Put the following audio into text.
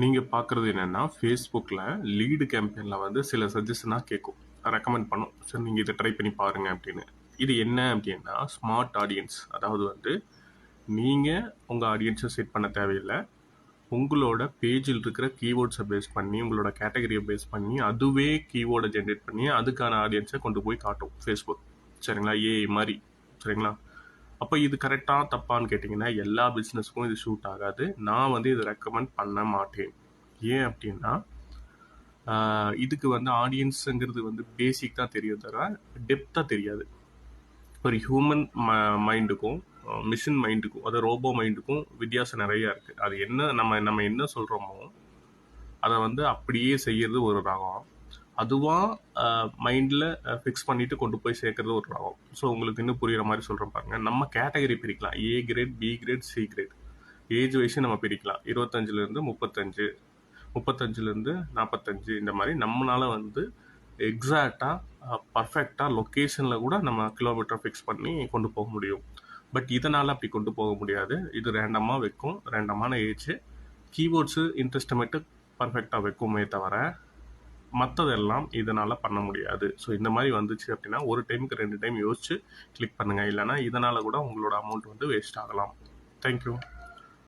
நீங்கள் பார்க்குறது என்னென்னா ஃபேஸ்புக்கில் லீடு கேம்பெயினில் வந்து சில சஜஷனாக கேட்கும் ரெக்கமெண்ட் பண்ணும். சரி நீங்கள் இதை ட்ரை பண்ணி பாருங்க அப்படின்னு. இது என்ன அப்படின்னா ஸ்மார்ட் ஆடியன்ஸ் அதாவது வந்து நீங்கள் உங்கள் ஆடியன்ஸை செட் பண்ண தேவையில்லை. உங்களோட பேஜில் இருக்கிற கீவேர்ட்ஸை பேஸ் பண்ணி உங்களோட கேட்டகரியை பேஸ் பண்ணி அதுவே கீவேர்டை ஜென்ரேட் பண்ணி அதுக்கான ஆடியன்ஸை கொண்டு போய் காட்டும் ஃபேஸ்புக் சரிங்களா? ஏ மாதிரி. சரிங்களா? அப்போ இது கரெக்டாக தப்பான்னு கேட்டிங்கன்னா எல்லா பிஸ்னஸ்க்கும் இது ஷூட் ஆகாது. நான் வந்து இதை ரெக்கமெண்ட் பண்ண மாட்டேன். ஏன் அப்படின்னா இதுக்கு வந்து ஆடியன்ஸுங்கிறது வந்து பேசிக் தான் தெரியும் தவிர டெப்த்தாக தெரியாது. ஒரு ஹியூமன் ம மைண்டுக்கும் மிஷின் மைண்டுக்கும் அது ரோபோ மைண்டுக்கும் வித்தியாசம் நிறையா இருக்குது அது என்ன நம்ம நம்ம என்ன சொல்கிறோமோ அதை வந்து அப்படியே செய்கிறது ஒரு ரகம். அதுவாக மைண்டில் ஃபிக்ஸ் பண்ணிட்டு கொண்டு போய் சேர்க்குறது ஒரு ராகம் ஸோ உங்களுக்கு இன்னும் புரிகிற மாதிரி சொல்கிறேன் பாருங்க. நம்ம கேட்டகரி பிரிக்கலாம். A grade B grade C grade age வைஸும் நம்ம பிரிக்கலாம். இருபத்தஞ்சிலேருந்து முப்பத்தஞ்சு முப்பத்தஞ்சுலேருந்து நாற்பத்தஞ்சு இந்த மாதிரி நம்மளால் வந்து எக்ஸாக்டாக பர்ஃபெக்டாக லொக்கேஷனில் கூட நம்ம கிலோமீட்டர் ஃபிக்ஸ் பண்ணி கொண்டு போக முடியும். பட் இதனால் அப்படி கொண்டு போக முடியாது. இது ரேண்டமாக வைக்கும். ரேண்டமான ஏஜ் கீபோர்ட்ஸு இன்ட்ரெஸ்ட் மட்டும் பர்ஃபெக்டாக வைக்குமே தவிர மற்றதெல்லாம் இதனால் பண்ண முடியாது. ஸோ இந்த மாதிரி வந்துச்சு அப்படின்னா ஒரு டைமுக்கு ரெண்டு டைம் யோசிச்சு கிளிக் பண்ணுங்கள் இல்லைனா இதனால் கூட உங்களோட அமௌண்ட் வந்து வேஸ்ட் ஆகலாம். தேங்க்யூ